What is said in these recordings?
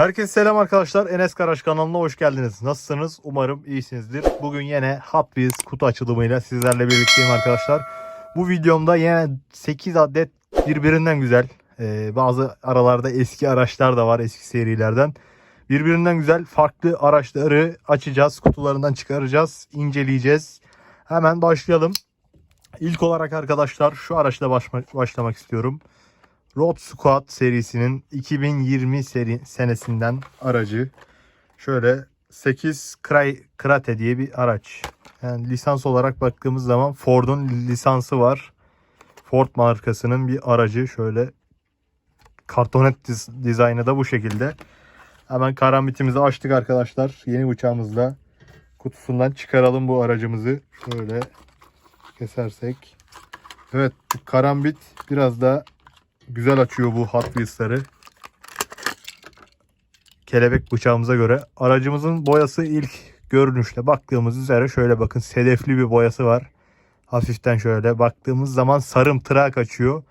Herkese selam arkadaşlar. Enes Karaş kanalına hoş geldiniz. Nasılsınız? Umarım iyisinizdir. Bugün yine Hot Wheels kutu açılımıyla sizlerle birlikteyim arkadaşlar. Bu videomda yine 8 adet birbirinden güzel. e, bazı aralarda eski araçlar da var eski serilerden. Birbirinden güzel farklı araçları açacağız. Kutularından çıkaracağız. inceleyeceğiz. Hemen başlayalım. İlk olarak arkadaşlar şu araçla başlamak istiyorum. Road Squad serisinin 2020 seri senesinden aracı. Şöyle 8 Kray Krate diye bir araç. Yani lisans olarak baktığımız zaman Ford'un lisansı var. Ford markasının bir aracı. Şöyle kartonet diz- dizaynı da bu şekilde. Hemen karambitimizi açtık arkadaşlar. Yeni bıçağımızla kutusundan çıkaralım bu aracımızı. Şöyle kesersek. Evet karambit biraz da güzel açıyor bu Hot Wheels'ları. Kelebek bıçağımıza göre. Aracımızın boyası ilk görünüşte baktığımız üzere şöyle bakın sedefli bir boyası var. Hafiften şöyle baktığımız zaman sarımtırağı kaçıyor.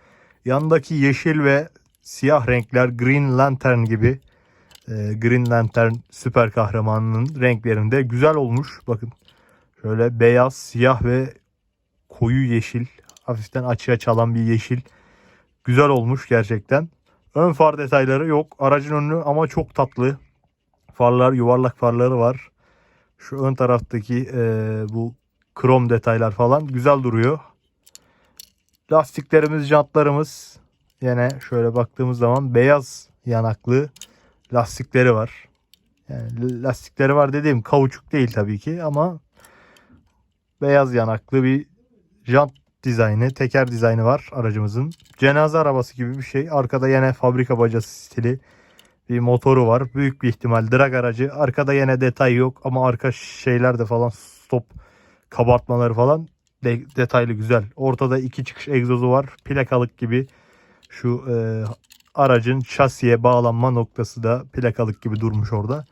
Yandaki yeşil ve siyah renkler Green Lantern gibi. e, Green Lantern süper kahramanının renklerinde güzel olmuş. Bakın şöyle beyaz, siyah ve koyu yeşil. Hafiften açığa çalan bir yeşil. Güzel olmuş gerçekten. Ön far detayları yok. Aracın önü ama çok tatlı. Farlar, yuvarlak farları var. Şu ön taraftaki e, bu krom detaylar falan güzel duruyor. Lastiklerimiz, jantlarımız yine şöyle baktığımız zaman beyaz yanaklı lastikleri var. Yani lastikleri var dediğim kauçuk değil tabii ki ama beyaz yanaklı bir jant dizaynı, teker dizaynı var aracımızın. Cenaze arabası gibi bir şey. Arkada yine fabrika bacası stili bir motoru var. Büyük bir ihtimal drag aracı. Arkada yine detay yok ama arka şeyler de falan stop kabartmaları falan de- detaylı güzel. Ortada iki çıkış egzozu var. Plakalık gibi şu e, aracın şasiye bağlanma noktası da plakalık gibi durmuş orada.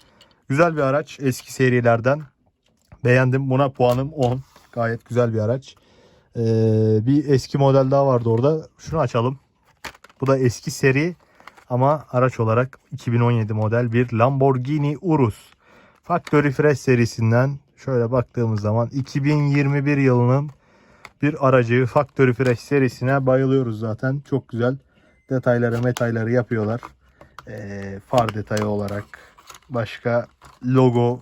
Güzel bir araç. Eski serilerden. Beğendim. Buna puanım 10. Gayet güzel bir araç. Ee, bir eski model daha vardı orada. Şunu açalım. Bu da eski seri ama araç olarak 2017 model bir Lamborghini Urus. Factory Fresh serisinden şöyle baktığımız zaman 2021 yılının bir aracı Factory Fresh serisine bayılıyoruz zaten. Çok güzel detayları metayları yapıyorlar. Ee, far detayı olarak başka logo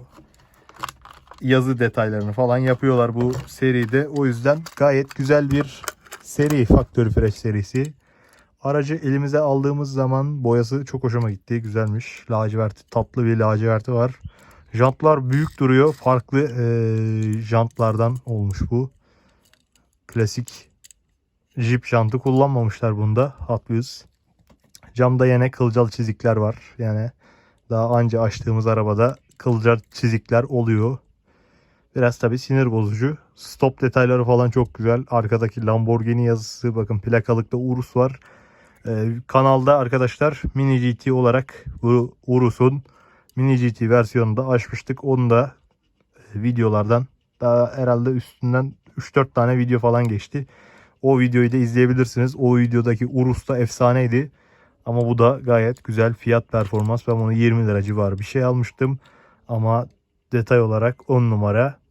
yazı detaylarını falan yapıyorlar bu seride. O yüzden gayet güzel bir seri Factory Fresh serisi. Aracı elimize aldığımız zaman boyası çok hoşuma gitti. Güzelmiş. Laciverti, tatlı bir laciverti var. Jantlar büyük duruyor. Farklı eee, jantlardan olmuş bu. Klasik Jeep jantı kullanmamışlar bunda. Hot Wheels. Camda yine kılcal çizikler var. Yani daha anca açtığımız arabada kılcal çizikler oluyor. Biraz tabi sinir bozucu. Stop detayları falan çok güzel. Arkadaki Lamborghini yazısı bakın plakalıkta Urus var. Ee, kanalda arkadaşlar Mini GT olarak Urus'un Mini GT versiyonunu da açmıştık. Onu da e, videolardan daha herhalde üstünden 3-4 tane video falan geçti. O videoyu da izleyebilirsiniz. O videodaki Urus da efsaneydi. Ama bu da gayet güzel fiyat performans. Ben bunu 20 lira civarı bir şey almıştım. Ama detay olarak 10 numara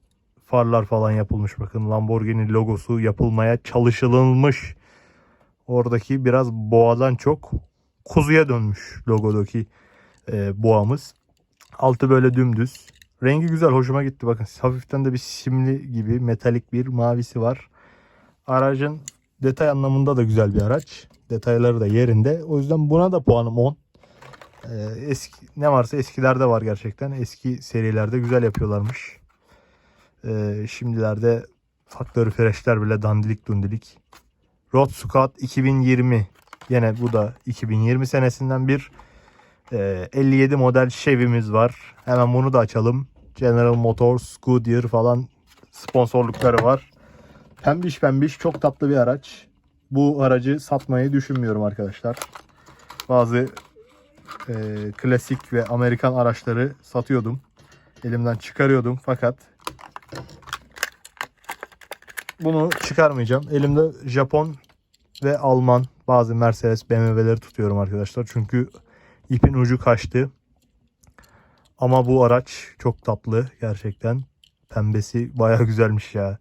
farlar falan yapılmış. Bakın Lamborghini logosu yapılmaya çalışılmış. Oradaki biraz boğadan çok kuzuya dönmüş logodaki e, boğamız. Altı böyle dümdüz. Rengi güzel hoşuma gitti. Bakın hafiften de bir simli gibi metalik bir mavisi var. Aracın detay anlamında da güzel bir araç. Detayları da yerinde. O yüzden buna da puanım 10. Ee, eski ne varsa eskilerde var gerçekten. Eski serilerde güzel yapıyorlarmış. Ee, şimdilerde Factory Fresh'ler bile dandilik dundilik. Road Squad 2020 yine bu da 2020 senesinden bir e, 57 model Chevy'miz var. Hemen bunu da açalım. General Motors, Goodyear falan sponsorlukları var. Pembiş pembiş çok tatlı bir araç. Bu aracı satmayı düşünmüyorum arkadaşlar. Bazı e, klasik ve Amerikan araçları satıyordum. Elimden çıkarıyordum fakat bunu çıkarmayacağım. Elimde Japon ve Alman bazı Mercedes BMW'leri tutuyorum arkadaşlar. Çünkü ipin ucu kaçtı. Ama bu araç çok tatlı gerçekten. Pembesi baya güzelmiş ya.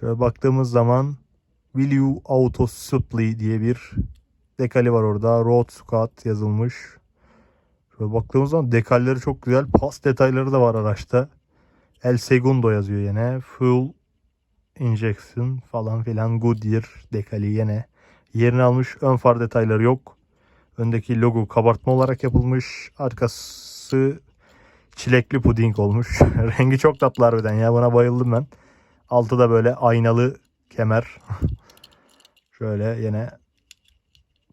Şöyle baktığımız zaman Will You Auto Supply diye bir dekali var orada. Road Squad yazılmış. Şöyle baktığımız zaman dekalleri çok güzel. Pas detayları da var araçta. El Segundo yazıyor yine. Full Injection falan filan Goodyear dekali yine. Yerini almış. Ön far detayları yok. Öndeki logo kabartma olarak yapılmış. Arkası çilekli puding olmuş. Rengi çok tatlı harbiden ya. Buna bayıldım ben. Altı da böyle aynalı kemer. Şöyle yine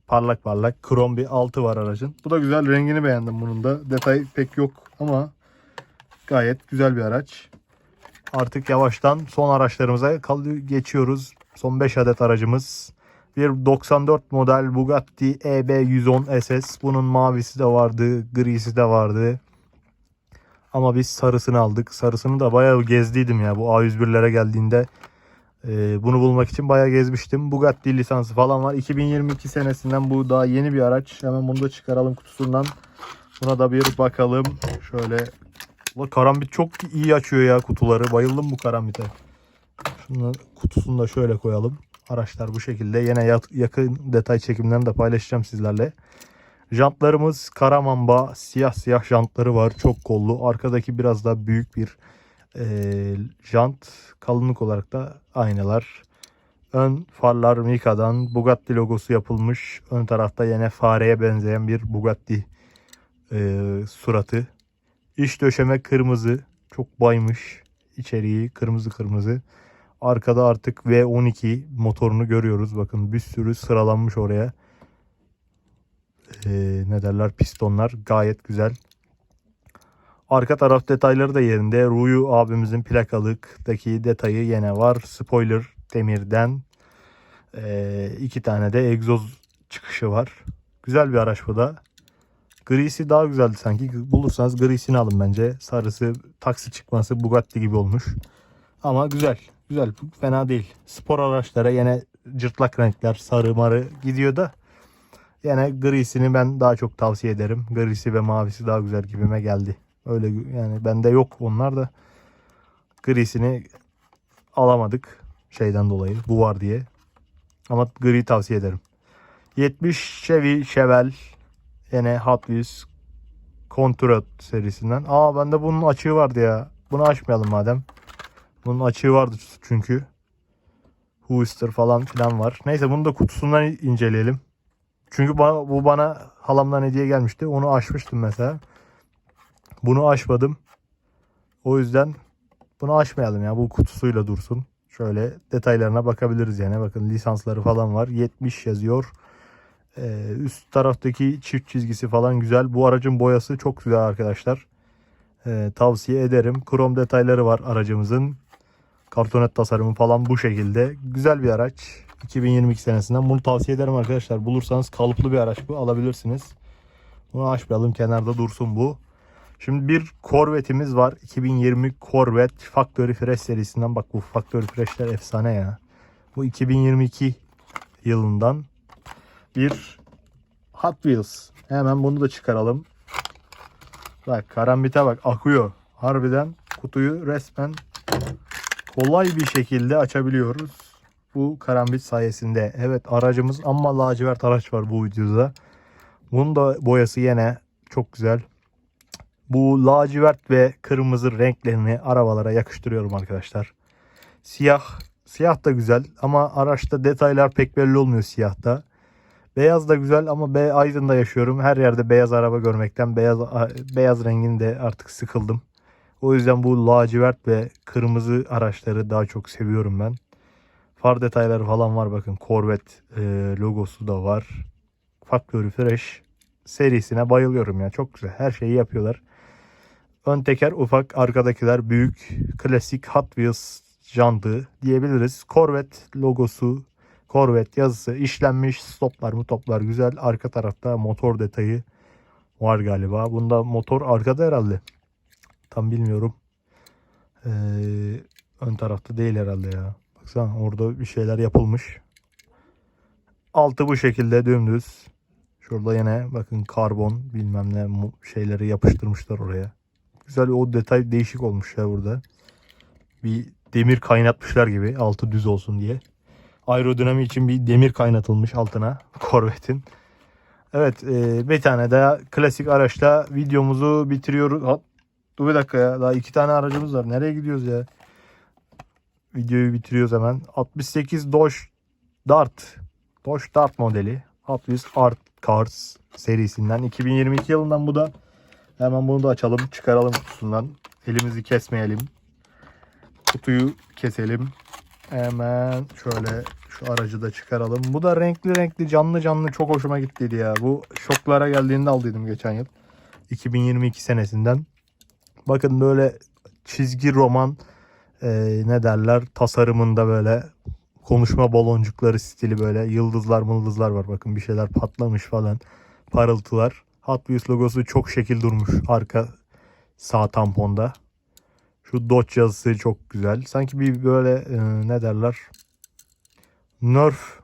parlak parlak krom bir altı var aracın. Bu da güzel. Rengini beğendim bunun da. Detay pek yok ama gayet güzel bir araç. Artık yavaştan son araçlarımıza geçiyoruz. Son 5 adet aracımız. Bir 94 model Bugatti E EB110 SS. Bunun mavisi de vardı, grisi de vardı. Ama biz sarısını aldık. Sarısını da bayağı gezdiydim ya. Bu A101'lere geldiğinde e, bunu bulmak için bayağı gezmiştim. Bugatti lisansı falan var. 2022 senesinden bu daha yeni bir araç. Hemen bunu da çıkaralım kutusundan. Buna da bir bakalım. Şöyle. Ulan karambit çok iyi açıyor ya kutuları. Bayıldım bu karambite. Şunu kutusunu da şöyle koyalım. Araçlar bu şekilde. Yine yakın detay çekimlerini de paylaşacağım sizlerle. Jantlarımız Karamamba siyah siyah jantları var. Çok kollu. Arkadaki biraz daha büyük bir eee jant. Kalınlık olarak da aynalar. Ön farlar Mika'dan Bugatti logosu yapılmış. Ön tarafta yine fareye benzeyen bir Bugatti eee, suratı. İç döşeme kırmızı. Çok baymış. İçeriği kırmızı kırmızı. Arkada artık V12 motorunu görüyoruz. Bakın bir sürü sıralanmış oraya. Ee, ne derler pistonlar gayet güzel. Arka taraf detayları da yerinde. Ruyu abimizin plakalıktaki detayı yine var. Spoiler demirden. Ee, iki tane de egzoz çıkışı var. Güzel bir araç bu da. Grisi daha güzeldi sanki. Bulursanız grisini alın bence. Sarısı taksi çıkması Bugatti gibi olmuş. Ama güzel. Güzel. Fena değil. Spor araçlara yine cırtlak renkler sarı marı gidiyor da yine grisini ben daha çok tavsiye ederim. Grisi ve mavisi daha güzel gibime geldi. Öyle yani bende yok onlar da grisini alamadık şeyden dolayı. Bu var diye. Ama gri tavsiye ederim. 70 Chevy Chevelle yine Hot Wheels Contour serisinden. Aa bende bunun açığı vardı ya. Bunu açmayalım madem. Bunun açığı vardı çünkü. Hooster falan filan var. Neyse bunu da kutusundan inceleyelim. Çünkü bana, bu bana halamdan hediye gelmişti. Onu açmıştım mesela. Bunu açmadım. O yüzden bunu açmayalım ya. Bu kutusuyla dursun. Şöyle detaylarına bakabiliriz yani. Bakın lisansları falan var. 70 yazıyor. Ee, üst taraftaki çift çizgisi falan güzel. Bu aracın boyası çok güzel arkadaşlar. Ee, tavsiye ederim. Krom detayları var aracımızın. Kartonet tasarımı falan bu şekilde. Güzel bir araç. 2022 senesinden. Bunu tavsiye ederim arkadaşlar. Bulursanız kalıplı bir araç bu. Alabilirsiniz. Bunu açmayalım. Kenarda dursun bu. Şimdi bir Corvette'imiz var. 2020 Corvette Factory Fresh serisinden. Bak bu Factory Fresh'ler efsane ya. Bu 2022 yılından bir Hot Wheels. Hemen bunu da çıkaralım. Bak karambite bak akıyor. Harbiden kutuyu resmen kolay bir şekilde açabiliyoruz. Bu karambit sayesinde. Evet aracımız ama lacivert araç var bu videoda. Bunun da boyası yine çok güzel. Bu lacivert ve kırmızı renklerini arabalara yakıştırıyorum arkadaşlar. Siyah, siyah da güzel ama araçta detaylar pek belli olmuyor siyahta. Beyaz da güzel ama be Aydın'da yaşıyorum. Her yerde beyaz araba görmekten beyaz beyaz rengini de artık sıkıldım. O yüzden bu lacivert ve kırmızı araçları daha çok seviyorum ben. Far detayları falan var bakın. Corvette e, logosu da var. Factory Fresh serisine bayılıyorum ya. Çok güzel. Her şeyi yapıyorlar. Ön teker ufak, arkadakiler büyük. Klasik Hot Wheels jantı diyebiliriz. Corvette logosu, Corvette yazısı işlenmiş. Stoplar mı toplar güzel. Arka tarafta motor detayı var galiba. Bunda motor arkada herhalde. Tam bilmiyorum. Ee, ön tarafta değil herhalde ya. Baksana orada bir şeyler yapılmış. Altı bu şekilde dümdüz. Şurada yine bakın karbon bilmem ne şeyleri yapıştırmışlar oraya. Güzel o detay değişik olmuş ya burada. Bir demir kaynatmışlar gibi altı düz olsun diye. Aerodinami için bir demir kaynatılmış altına Corvette'in. Evet e, bir tane daha klasik araçla videomuzu bitiriyoruz. Ha, dur bir dakika ya daha iki tane aracımız var. Nereye gidiyoruz ya? Videoyu bitiriyoruz hemen. 68 Dodge Dart. Dodge Dart modeli. Hot Wheels Art Cars serisinden. 2022 yılından bu da. Hemen bunu da açalım. Çıkaralım kutusundan. Elimizi kesmeyelim. Kutuyu keselim. Hemen şöyle şu aracı da çıkaralım. Bu da renkli renkli canlı canlı çok hoşuma gittiydi ya. Bu şoklara geldiğinde aldıydım geçen yıl. 2022 senesinden. Bakın böyle çizgi roman e, ne derler tasarımında böyle konuşma baloncukları stili böyle yıldızlar mıldızlar var. Bakın bir şeyler patlamış falan parıltılar. Hot Wheels logosu çok şekil durmuş arka sağ tamponda. Şu Dodge yazısı çok güzel. Sanki bir böyle e, ne derler Nerf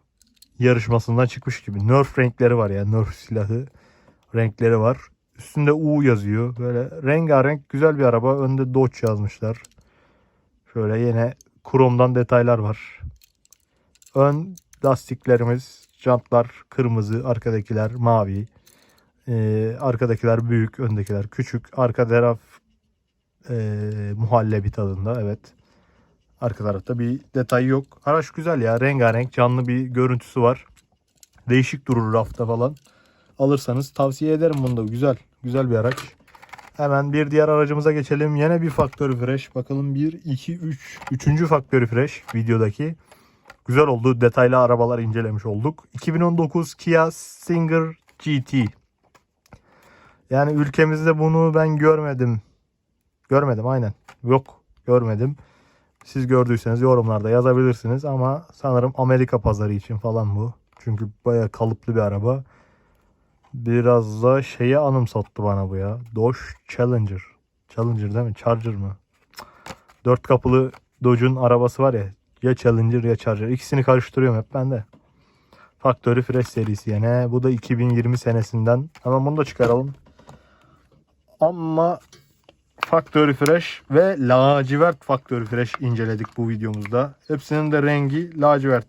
yarışmasından çıkmış gibi. Nerf renkleri var ya. Nerf silahı renkleri var. Üstünde U yazıyor. Böyle rengarenk güzel bir araba. Önde Dodge yazmışlar. Şöyle yine kromdan detaylar var. Ön lastiklerimiz, jantlar kırmızı, arkadakiler mavi. Ee, arkadakiler büyük, öndekiler küçük. Arka taraf e, muhallebi tadında evet. Arka tarafta bir detay yok. Araç güzel ya. Rengarenk canlı bir görüntüsü var. Değişik durur rafta falan. Alırsanız tavsiye ederim bunu da. Güzel. Güzel bir araç. Hemen bir diğer aracımıza geçelim. Yine bir Factory Fresh. Bakalım 1, 2, 3. Üçüncü Factory Fresh videodaki. Güzel oldu. Detaylı arabalar incelemiş olduk. 2019 Kia Stinger GT. Yani ülkemizde bunu ben görmedim. Görmedim aynen. Yok görmedim. Siz gördüyseniz yorumlarda yazabilirsiniz ama sanırım Amerika pazarı için falan bu. Çünkü baya kalıplı bir araba. Biraz da şeyi anımsattı bana bu ya. Dodge Challenger. Challenger değil mi? Charger mı? Dört kapılı Dodge'un arabası var ya. Ya Challenger ya Charger. İkisini karıştırıyorum hep ben de. Factory Fresh serisi yine. Bu da 2020 senesinden. Hemen bunu da çıkaralım. Ama Factory Fresh ve lacivert Factory Fresh inceledik bu videomuzda. Hepsinin de rengi lacivert.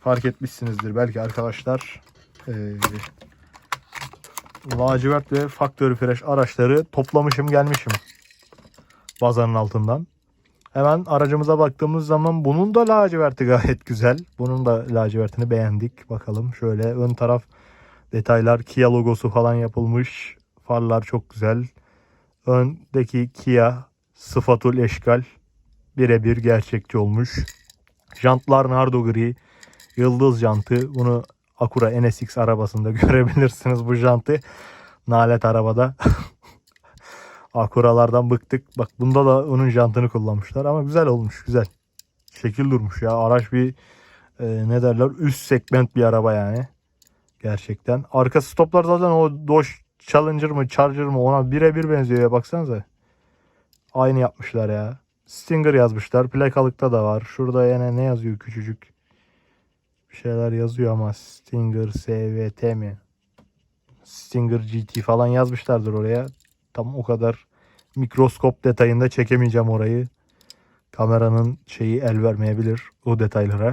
Fark etmişsinizdir belki arkadaşlar. Ee, lacivert ve Factory Fresh araçları toplamışım gelmişim. Bazanın altından. Hemen aracımıza baktığımız zaman bunun da laciverti gayet güzel. Bunun da lacivertini beğendik. Bakalım şöyle ön taraf detaylar Kia logosu falan yapılmış. Farlar çok güzel. Öndeki Kia sıfatul eşkal birebir gerçekçi olmuş. Jantlar nardo gri. Yıldız jantı. Bunu Acura NSX arabasında görebilirsiniz bu jantı. Nalet arabada. Acura'lardan bıktık. Bak bunda da onun jantını kullanmışlar ama güzel olmuş. Güzel. Şekil durmuş ya. Araç bir e, ne derler üst segment bir araba yani. Gerçekten. Arka stoplar zaten o Dodge Challenger mı Charger mı ona birebir benziyor ya baksanıza. Aynı yapmışlar ya. Stinger yazmışlar. Plakalıkta da var. Şurada yine ne yazıyor küçücük. Bir şeyler yazıyor ama Stinger SVT mi? Stinger GT falan yazmışlardır oraya. Tam o kadar mikroskop detayında çekemeyeceğim orayı. Kameranın şeyi el vermeyebilir o detaylara.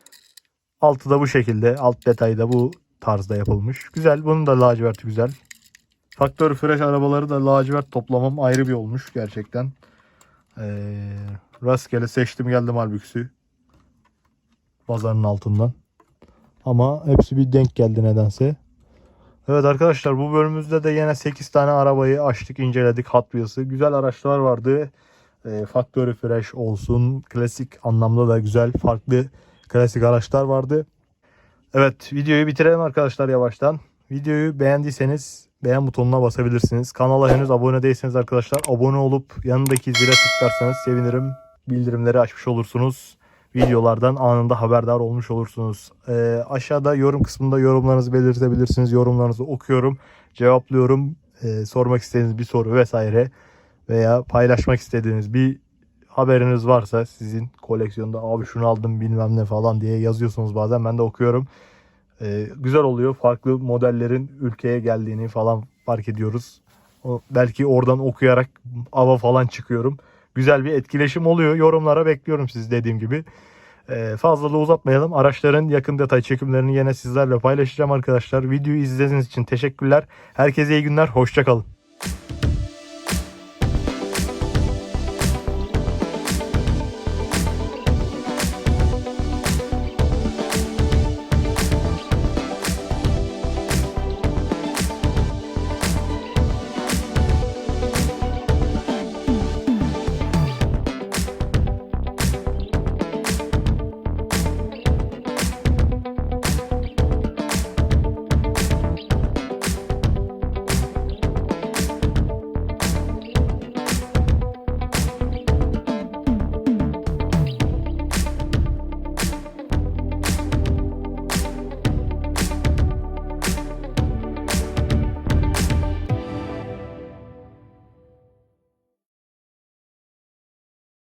Altı da bu şekilde. Alt detay da bu tarzda yapılmış. Güzel. Bunun da laciverti güzel. Faktör fresh arabaları da lacivert toplamam ayrı bir olmuş gerçekten. Ee, rastgele seçtim geldim halbuki. Pazarın altından. Ama hepsi bir denk geldi nedense. Evet arkadaşlar bu bölümümüzde de yine 8 tane arabayı açtık inceledik Hot Wheels'ı. Güzel araçlar vardı. E, Factory Fresh olsun. Klasik anlamda da güzel farklı klasik araçlar vardı. Evet videoyu bitirelim arkadaşlar yavaştan. Videoyu beğendiyseniz beğen butonuna basabilirsiniz. Kanala henüz abone değilseniz arkadaşlar abone olup yanındaki zile tıklarsanız sevinirim. Bildirimleri açmış olursunuz. Videolardan anında haberdar olmuş olursunuz. Ee, aşağıda yorum kısmında yorumlarınızı belirtebilirsiniz. Yorumlarınızı okuyorum, cevaplıyorum. Ee, sormak istediğiniz bir soru vesaire veya paylaşmak istediğiniz bir haberiniz varsa sizin koleksiyonda abi şunu aldım bilmem ne falan diye yazıyorsunuz bazen ben de okuyorum. Ee, güzel oluyor. Farklı modellerin ülkeye geldiğini falan fark ediyoruz. O, belki oradan okuyarak ava falan çıkıyorum. Güzel bir etkileşim oluyor. Yorumlara bekliyorum siz dediğim gibi. Ee, fazla da uzatmayalım. Araçların yakın detay çekimlerini yine sizlerle paylaşacağım arkadaşlar. Videoyu izlediğiniz için teşekkürler. Herkese iyi günler. Hoşçakalın.